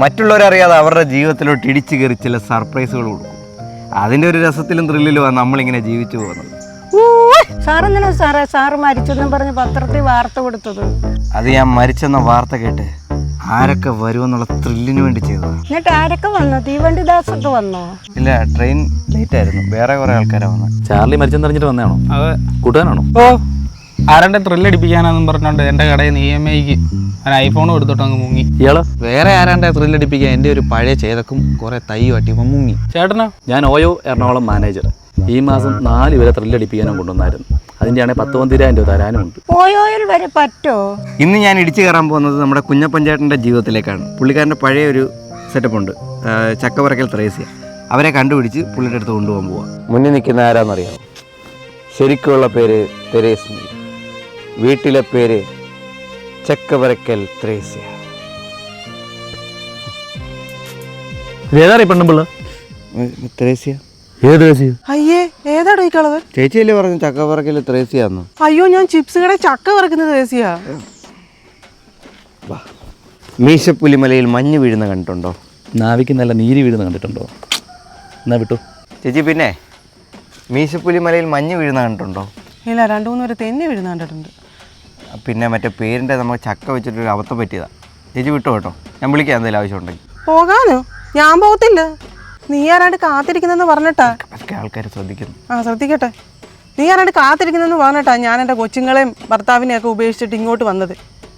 മറ്റുള്ളവരറിയാതെ അവരുടെ ജീവിതത്തിലോട്ട് ഇടിച്ചു കയറി ചില സർപ്രൈസുകൾ കൊടുക്കും. അതിന്റെ ഒരു രസത്തിലും ത്രില്ലിലുമാണ് നമ്മളിങ്ങനെ ജീവിച്ചു പോകുന്നത്. സാറെന്തിനാ സാറേ? സാറ് മരിച്ചെന്നും പറഞ്ഞ് പത്രത്തിൽ വാർത്ത കൊടുത്തത്. അത് ഞാൻ മരിച്ചെന്ന വാർത്ത കേട്ട് ആരൊക്കെ വരുമെന്നുള്ള ത്രില്ലിന് വേണ്ടി ചെയ്തതാണ് എന്നിട്ട് ആരൊക്കെ വന്നു? തീവണ്ടി ദാസൊക്കെ വന്നോ? ഇല്ല ട്രെയിൻ ലേറ്റ് ആയിരുന്നു വേറെ കുറെ ആൾക്കാരാണ് വന്നത് ചാർലി മരിച്ചെന്ന് അറിഞ്ഞിട്ട് വന്നതാണോ? അതെ. കൂട്ടുകാരാണോ ഓ ആരുടെ ത്രില്ലടിപ്പിക്കാനാന്നും പറഞ്ഞോണ്ട് എന്റെ കടയിൽ നിന്ന് ഇ എം ഐക്ക് ഞാൻ ഐഫോൺ എടുത്തിട്ട് അങ്ങ് മുങ്ങി. ഇയാൾ? വേറെ ത്രിൽ ത്രില്ലടിപ്പിക്കാൻ എന്റെ ഒരു പഴയ ചേതക്കും കുറേ തയ്യുമാട്ടി ഇപ്പം മുങ്ങി. ചേട്ടനോ? ഞാൻ ഓയോ എറണാകുളം മാനേജർ ഈ മാസം നാല് പേരെ ത്രില്ലടിപ്പിക്കാനും കൊണ്ടുവന്നായിരുന്നു. അതിന്റെയാണെങ്കിൽ പത്ത് പന്തിരായിരം രൂപ തരാനും ഉണ്ട്. ഓയോയിൽ വരെ പറ്റോ? ഇന്ന് ഞാൻ ഇടിച്ചു കയറാൻ പോകുന്നത് നമ്മുടെ കുഞ്ഞപ്പഞ്ചേട്ടന്റെ ജീവിതത്തിലേക്കാണ്. പുള്ളിക്കാരന്റെ പഴയ ഒരു സെറ്റപ്പ് ഉണ്ട്. ചക്കവറക്കൽ ത്രേസ്യ. അവരെ കണ്ടുപിടിച്ച് പുള്ളിയുടെ അടുത്ത് കൊണ്ടുപോകാൻ പോവാ. മുന്നിൽ നിൽക്കുന്ന ആരാന്നറിയാം ശരിക്കുള്ള പേര് തെരേസ് വീട്ടിലെ പേര് ചക്കവരക്കൽ ത്രേസ്യ. പെണ്ണുമ്പിള്ള? ത്രേസ്യ. ഏത് അയ്യേ ഏതാടോ ഈ കളവ് ചേച്ചിയല്ലേ പറഞ്ഞു ത്രേസ്യാന്ന്? അയ്യോ ഞാൻ ചിപ്സ് കട ചക്ക മീശപ്പുലിമലയിൽ മഞ്ഞ് വീഴുന്ന കണ്ടിട്ടുണ്ടോ? നാവിക്ക് നല്ല നീര് വീഴുന്ന കണ്ടിട്ടുണ്ടോ? എന്നാ വിട്ടു. ചേച്ചി പിന്നെ? മീശപ്പുലിമലയിൽ മഞ്ഞ് വീഴുന്ന കണ്ടിട്ടുണ്ടോ? ഇല്ല രണ്ടു മൂന്ന് പേര് തെന്നി വീഴുന്ന കണ്ടിട്ടുണ്ട്. പിന്നെ മറ്റേ പേരിന്റെ നമ്മൾ ചക്ക വെച്ചിട്ടൊരു അബദ്ധം പറ്റിയതാ. ചേച്ചി വിട്ടോ കേട്ടോ. ഞാൻ വിളിക്കാം എന്തെങ്കിലും ആവശ്യമുണ്ടെങ്കിൽ. പോകാനോ? ഞാൻ പോകത്തില്ല. നീ ആരാണ്ട് കാത്തിരിക്കുന്നെന്ന് പറഞ്ഞിട്ടാ? അതൊക്കെ ആൾക്കാർ ശ്രദ്ധിക്കുന്നു. ആ ശ്രദ്ധിക്കട്ടെ. നീ ആരാണ്ട് കാത്തിരിക്കുന്നെന്ന് പറഞ്ഞിട്ടാ ഞാൻ എന്റെ കൊച്ചുങ്ങളെയും ഭർത്താവിനെയും ഒക്കെ ഉപേക്ഷിച്ചിട്ട് ഇങ്ങോട്ട് വന്നത്.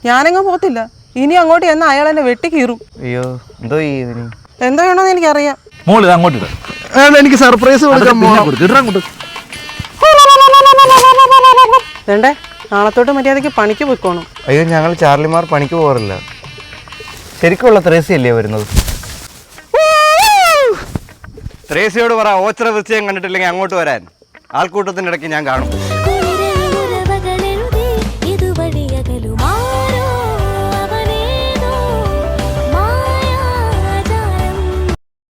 ഞാനെങ്ങും പോകത്തില്ല. ഇനി അങ്ങോട്ട് എന്നാ അയാൾ എന്നെ വെട്ടിക്കീറും. അയ്യോ എന്തോ ഈ ഇതിന്? എന്തോ ചെയ്യണമെന്ന് എനിക്കറിയാം. മോൾ ഇത് അങ്ങോട്ട് ഇട്. എനിക്ക് സർപ്രൈസ് കൊടുക്കാൻ കൊടുക്ക്. ഇടറാ അങ്ങോട്ട് വേണ്ടേ? നാളത്തോട്ട് മര്യാദയ്ക്ക് പണിക്ക് പോയിക്കോണം. അയ്യോ ഞങ്ങൾ ചാർലിമാർ പണിക്ക് പോകാറില്ല. ശരിക്കുള്ള ത്രേസിയല്ലേ വരുന്നത്? ത്രേസിയോട് പറ ഓച്ചറ വൃത്തിയും കണ്ടിട്ടില്ലെങ്കിൽ അങ്ങോട്ട് വരാൻ. ആൾക്കൂട്ടത്തിന്റെ ഇടയ്ക്ക് ഞാൻ കാണും.